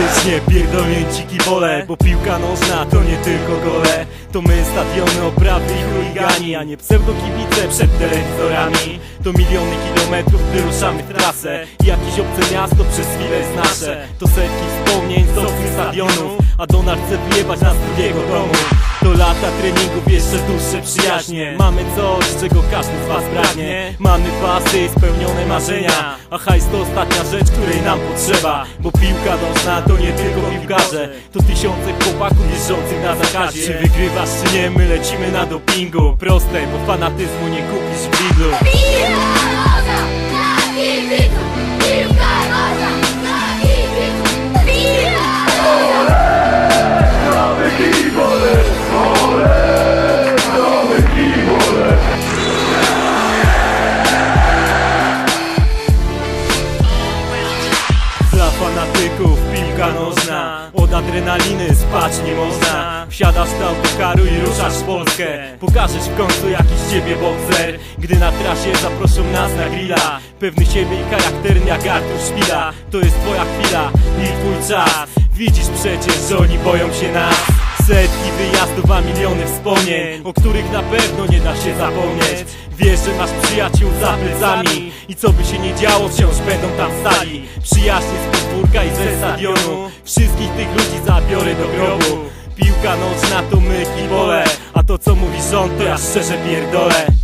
Faktycznie pierdolnięci kibole Bo piłka nożna to nie tylko gole. To my stadiony, oprawy i chuligani A nie pseudokibice przed telewizorami. To miliony kilometrów, gdy ruszamy w trasę. Jakieś obce miasto przez chwilę jest nasze. To setki wspomnień z obcych stadionów A Donald chce wyjebać nas z drugiego domu to lata treningów, jeszcze dłuższe przyjaźnie. Mamy coś, czego każdy z was pragnie. Mamy pasy spełnione marzenia. A hajs to ostatnia rzecz, której nam potrzeba. Bo piłka nożna to nie tylko piłkarze. To tysiące chłopaków jeżdżących na zakazie. Czy wygrywasz, czy nie, my lecimy na dopingu. Proste, bo fanatyzmu nie kupisz w Lidlu piłka nożna Od adrenaliny spać nie można. Wsiadasz do autokaru i ruszasz w Polskę. Pokażesz w końcu jakiś ciebie bokser. Gdy na trasie zaproszą nas na grilla Pewny siebie i charakterny jak Artur Szpila. To jest twoja chwila i twój czas. Widzisz przecież, że oni boją się nas Setki wyjazdów, a miliony wspomnień O których na pewno nie da się zapomnieć. Wiesz, że masz przyjaciół za plecami I co by się nie działo, wciąż będą tam stali. Przyjaźnie z podwórka i ze stadionu. Wszystkich tych ludzi zabiorę do grobu. Piłka nożna to my kibole A to co mówi rząd to ja szczerze pierdolę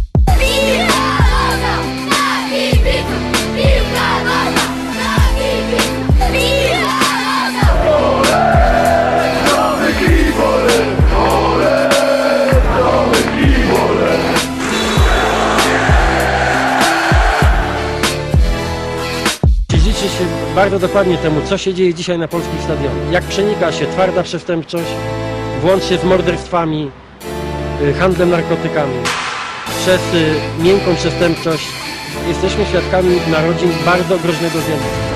bardzo dokładnie temu, co się dzieje dzisiaj na polskich stadionach. Jak przenika się twarda przestępczość, włącznie z morderstwami, y, handlem narkotykami, przez y, miękką przestępczość. Jesteśmy świadkami narodzin bardzo groźnego zjawiska.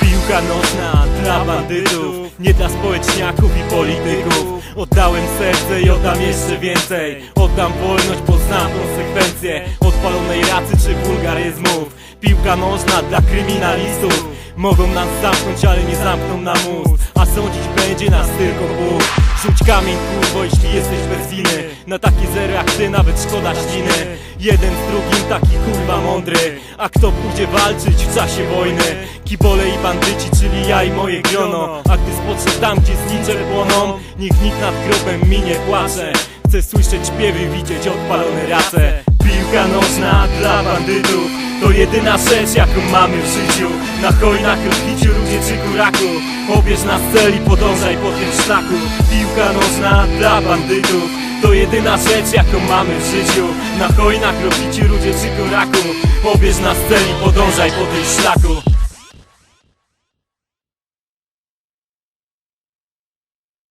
Piłka nożna dla bandytów Nie dla społeczniaków i polityków Oddałem serce i oddam jeszcze więcej Oddam wolność, znam Odpalonej racy czy wulgaryzmów. Piłka nożna dla kryminalistów. Mogą nas zamknąć, ale nie zamkną na mózg A sądzić będzie nas tylko Bóg. Rzuć kamień kurwo, jeśli jesteś bez winy. Na takie zero jak ty nawet szkoda śliny. Jeden z drugim taki kurwa mądry. A kto pójdzie walczyć w czasie wojny? Kibole i bandyci, czyli ja i moje grono. A gdy spoczę tam, gdzie znicze płoną Niech nikt nad grobem mi nie płacze. Chcę słyszeć śpiewy, widzieć odpalone race Piłka nożna dla bandytów. To jedyna rzecz jaką mamy w życiu. Na hojnach, rozbiciu, ludzie czy kuraku. Pobierz nas cel i podążaj po tym szlaku. Piłka nożna dla bandytów. To jedyna rzecz jaką mamy w życiu. Na hojnach, rozbiciu, ludzie czy kuraku. Pobierz nas cel i podążaj po tym szlaku